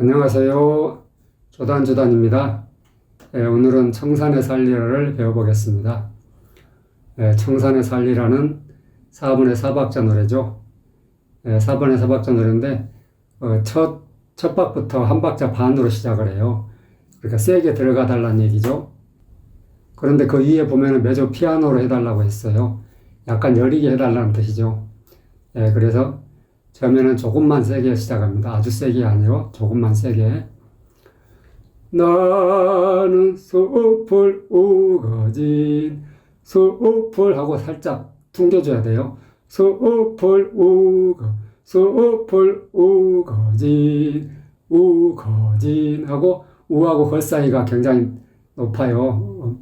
안녕하세요. 조단조단입니다. 예, 오늘은 청산의 살리라를 배워보겠습니다. 예, 청산의 살리라는 4번의 사박자 노래죠. 예, 4번의 사박자 노래인데 어, 첫, 첫 박부터 한 박자 반으로 시작을 해요. 그러니까 세게 들어가 달라는 얘기죠. 그런데 그 위에 보면은 메조 피아노로 해달라고 했어요. 약간 여리게 해달라는 뜻이죠. 예, 그래서 처음에는 조금만 세게 시작합니다. 아주 세게 아니고 조금만 세게. 나는 숲을 우거진 숲을 하고 살짝 퉁겨줘야 돼요. 숲을 우거 숲을 우거진 우거진 하고 우하고 걸 사이가 굉장히 높아요.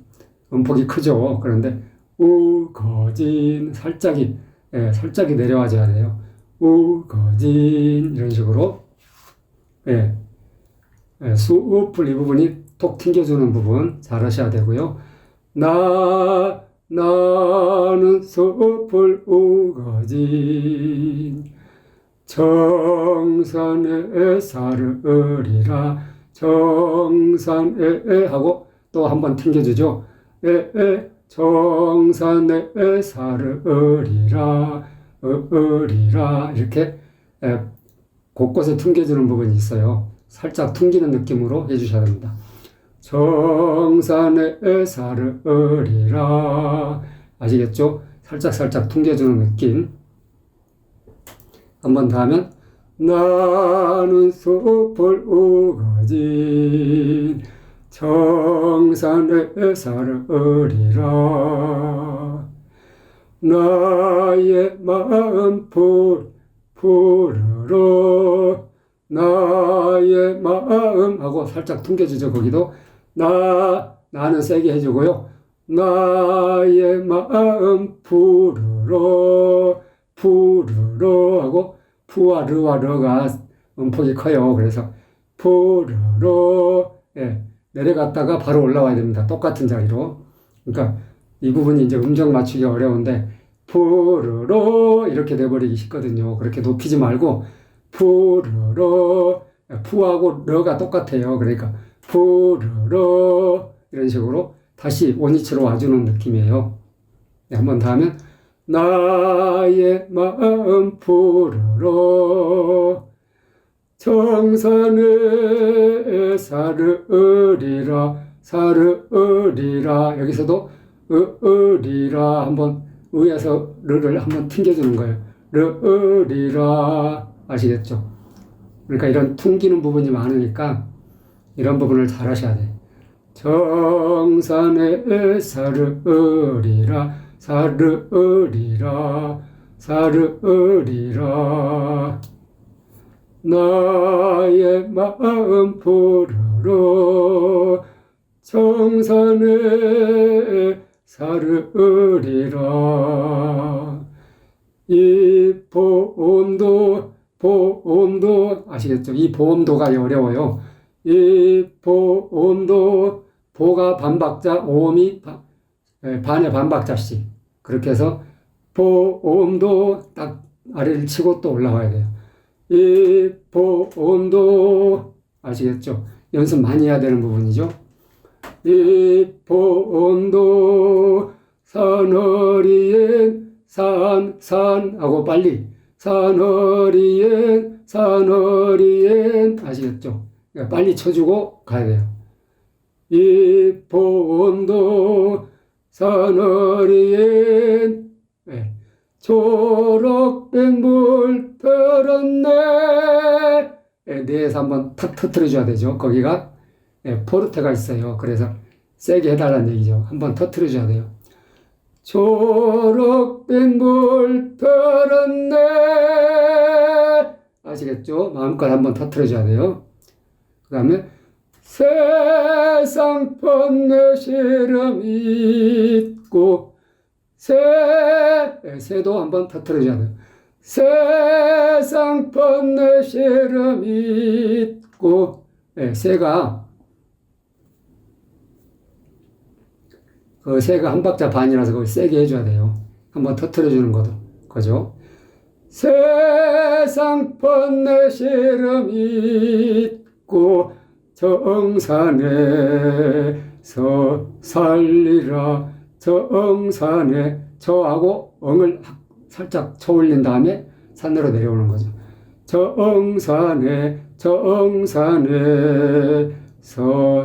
음폭이 크죠. 그런데 우거진 살짝이 예, 살짝이 내려와줘야 돼요. 우거진 이런 식으로. 예, 예, 수읍을 이 부분이 톡 튕겨주는 부분 잘 하셔야 되고요. 나 나는 숲을 우거진. 정선에 살으리라. 정산에 하고 또 한 번 튕겨주죠. 에에 정산에 살으리라 으리라 이렇게 에, 곳곳에 튕겨주는 부분이 있어요. 살짝 튕기는 느낌으로 해주셔야 됩니다. 정산에 살으리라 아시겠죠? 살짝 살짝 튕겨주는 느낌. 한 번 더 하면 나는 숲을 우거진 정산에 살으리라 나의 마음 푸, 푸르러 나의 마음. 하고 살짝 퉁겨주죠 거기도. 나 나는 세게 해주고요. 나의 마음 푸르러 푸르러 하고 푸와 르와 르가 음폭이 커요. 그래서 푸르러 예, 내려갔다가 바로 올라와야 됩니다. 똑같은 자리로. 그러니까 이 부분이 이제 음정 맞추기 어려운데 푸르러 이렇게 돼버리기 쉽거든요. 그렇게 높이지 말고 푸르러 푸하고 러가 똑같아요. 그러니까 푸르러 이런 식으로 다시 원위치로 와주는 느낌이에요. 네, 한번 더 하면 나의 마음 푸르러 정산에 살으리라 살으리라 여기서도 으 리라 한번 의에서 르를 한번 튕겨주는 거예요. 르리라 아시겠죠? 그러니까 이런 퉁기는 부분이 많으니까 이런 부분을 잘 하셔야 돼. 정산에 사르리라 사르리라 사르리라 나의 마음 부르러 정산에 사르리라 이 보험도 보험도 아시겠죠? 이 보험도가 어려워요. 이 보험도 보가 반박자 오음이 반의 반박자씩 그렇게 해서 보험도 딱 아래를 치고 또 올라와야 돼요. 이 보험도 아시겠죠? 연습 많이 해야 되는 부분이죠. 이 본도 산허리엔 산, 산 하고 빨리 산허리엔 산허리엔 아시겠죠? 그러니까 빨리 쳐주고 가야 돼요. 이 본도 산허리엔 네. 초록빛 물 들었네 네, 뇌에서 한번 탁 터트려 줘야 되죠. 거기가 예, 포르테가 있어요. 그래서 세게 해달라는 얘기죠. 한번 터트려줘야 돼요. 초록빛 물 들었네. 아시겠죠? 마음껏 한번 터트려줘야 돼요. 그 다음에 세상 번내 시름 있고 새, 네, 새도 한번 터트려줘야 돼요. 세상 번내 시름 있고 네, 새가 그 새가 한 박자 반이라서 거기 세게 해줘야 돼요. 한번 터트려주는 거도. 그죠? 세상 번내 시름 있고 정산에서 살리라 정산에 저하고 엉을 살짝 쳐 올린 다음에 산으로 내려오는 거죠. 정산에 정산에서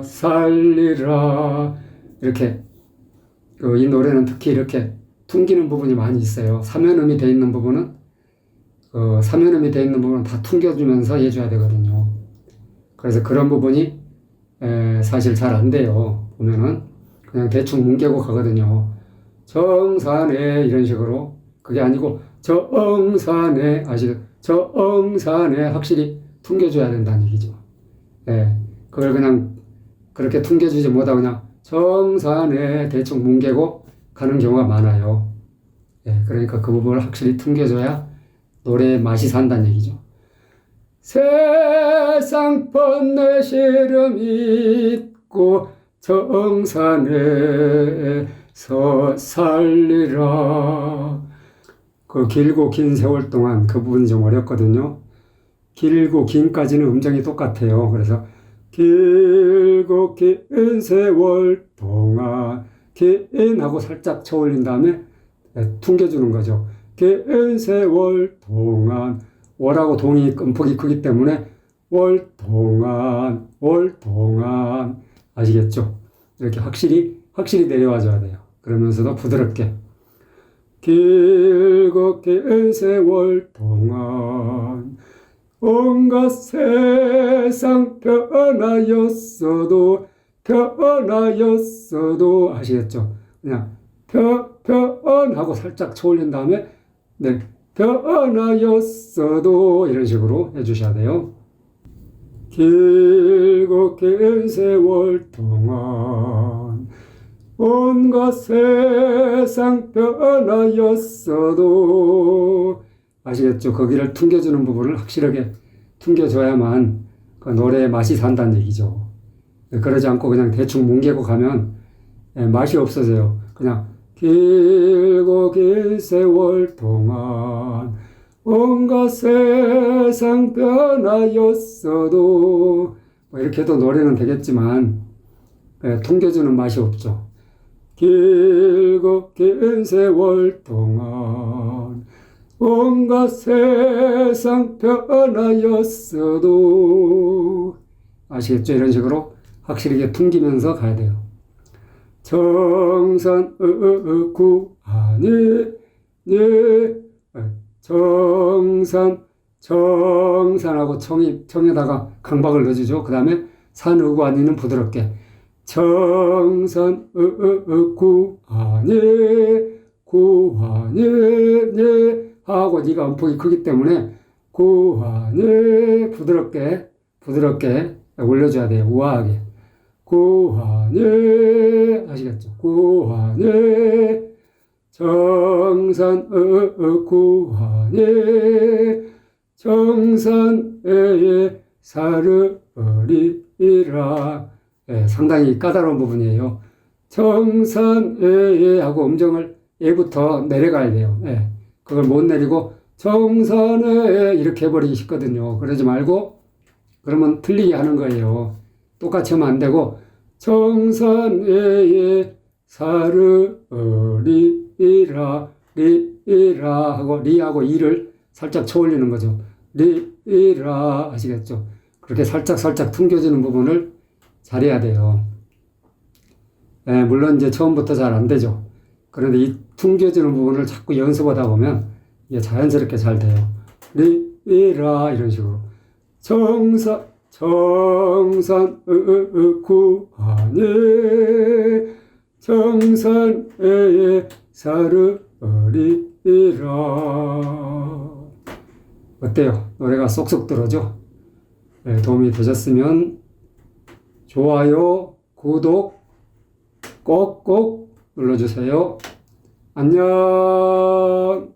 살리라 이렇게 그 이 노래는 특히 이렇게 퉁기는 부분이 많이 있어요. 사면음이 돼 있는 부분은 어, 사면음이 돼 있는 부분은 다 퉁겨주면서 해줘야 되거든요. 그래서 그런 부분이 에, 사실 잘 안 돼요. 보면은 그냥 대충 뭉개고 가거든요. 정산에 이런 식으로 그게 아니고 정산에 아시죠? 정산에 확실히 퉁겨줘야 된다는 얘기죠. 예, 그걸 그냥 그렇게 퉁겨주지 못하고 그냥 정산에 대충 뭉개고 가는 경우가 많아요. 예, 그러니까 그 부분을 확실히 퉁겨줘야 노래의 맛이 산다는 얘기죠. 세상 번뇌 시름 있고 정산에서 살리라. 그 길고 긴 세월 동안 그 부분이 좀 어렵거든요. 길고 긴까지는 음정이 똑같아요. 그래서 길고 긴 세월 동안 긴 하고 살짝 쳐 올린 다음에 네, 퉁겨주는 거죠. 긴 세월 동안 월하고 동이 끔폭이 크기 때문에 월 동안 월 동안 아시겠죠? 이렇게 확실히 확실히 내려와 줘야 돼요. 그러면서도 부드럽게 길고 긴 세월 동안 온갖 세상 변하였어도 변하였어도 아시겠죠? 그냥 변, 변 하고 살짝 쳐 올린 다음에 네, 변하였어도 이런 식으로 해주셔야 돼요. 길고 긴 세월 동안 온갖 세상 변하였어도 아시겠죠? 거기를 퉁겨주는 부분을 확실하게 퉁겨줘야만 그 노래의 맛이 산다는 얘기죠. 그러지 않고 그냥 대충 뭉개고 가면 예, 맛이 없어져요. 그냥 길고 긴 세월 동안 온갖 세상 변하였어도 뭐 이렇게 해도 노래는 되겠지만 예, 퉁겨주는 맛이 없죠. 길고 긴 세월 동안 온갖 세상 변하였어도 아시겠죠? 이런 식으로 확실히 이게 퉁기면서 가야 돼요. 정산 구하니 예 정산 정산하고 청이 청에다가 강박을 넣어주죠. 그 다음에 산의구아니는 부드럽게 정산 구하니 구하니 예 하고 네가 음폭이 크기 때문에 구하니 부드럽게 부드럽게 올려줘야 돼요. 우아하게. 구하네 아시겠죠? 구하네 정산 구하네 정산에 사르리라 예, 상당히 까다로운 부분이에요. 정산에 하고 음정을 에부터 내려가야 돼요. 예, 그걸 못 내리고 정산에 이렇게 해버리기 쉽거든요. 그러지 말고 그러면 틀리게 하는 거예요. 똑같이 하면 안 되고 정산에에 사르리라 리라 하고 리하고 이를 살짝 쳐 올리는 거죠. 리라 아시겠죠? 그렇게 살짝 살짝 퉁겨지는 부분을 잘해야 돼요. 예, 물론 이제 처음부터 잘 안 되죠. 그런데 이 퉁겨지는 부분을 자꾸 연습하다 보면 이게 자연스럽게 잘 돼요. 리라 이런 식으로 정사 정산 구하니 정산에 사르리라 어때요? 노래가 쏙쏙 들어죠? 네, 도움이 되셨으면 좋아요, 구독 꼭꼭 눌러주세요. 안녕